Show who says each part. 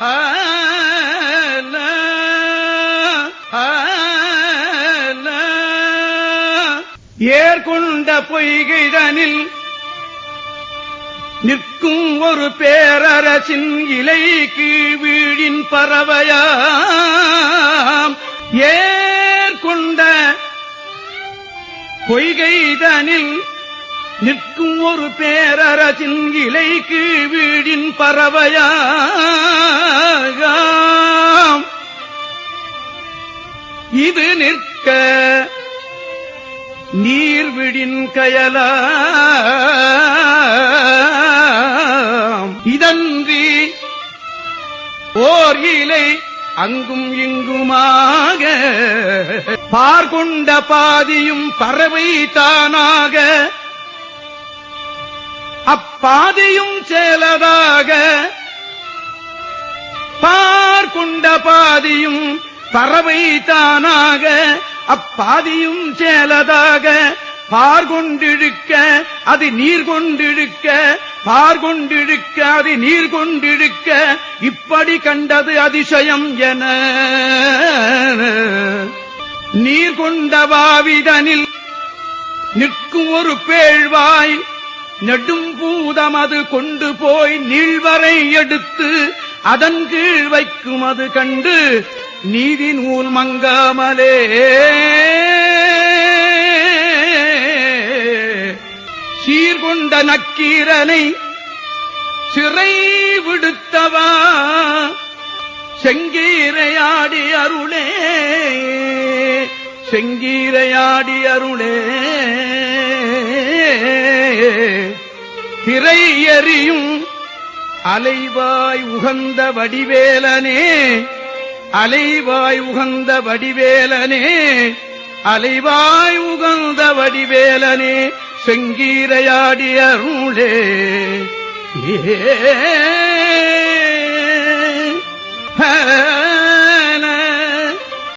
Speaker 1: ஆல, ஏர்கொண்ட பொய்கைதனில் நிற்கும் ஒரு பேரரசின் இலை கீழ்வீழின் பறவையாம். ஏற்கொண்ட பொய்கைதனில் நிற்கும் ஒரு பேரரசின் இலைக்கு வீடின் பறவையாக இது நிற்க நீர்விடின் கயலாம். இதன்றி ஓர் இலை அங்கும் இங்குமாக பார்கொண்ட பாதியும் பறவை தானாக அப்பாதியும் சேலதாக. பார்கொண்ட பாதியும் பறவை தானாக அப்பாதியும் சேலதாக. பார்கொண்டிழுக்க அது நீர் கொண்டிழுக்க பார்கொண்டிழுக்க அது நீர் கொண்டிழுக்க இப்படி கண்டது அதிசயம் என. நீர் கொண்டவாவிதனில் நிற்கும் ஒரு பேழ்வாய். நெடும் பூதம் அது கொண்டு போய் நீழ்வரை எடுத்து அதன் கீழ் வைக்கும் அது கண்டு நீதி நூல் மங்காமலே. சீர்கொண்ட நக்கீரனை சிறை விடுத்தவா? செங்கீரையாடி அருளே. செங்கீரையாடி அருளே. திரை எறியும் அலைவாய் உகந்த வடிவேலனே அலைவாய் உகந்த வடிவேலனே அலைவாய் உகந்த வடிவேலனே செங்கீரையாடிய அருளே. ஏ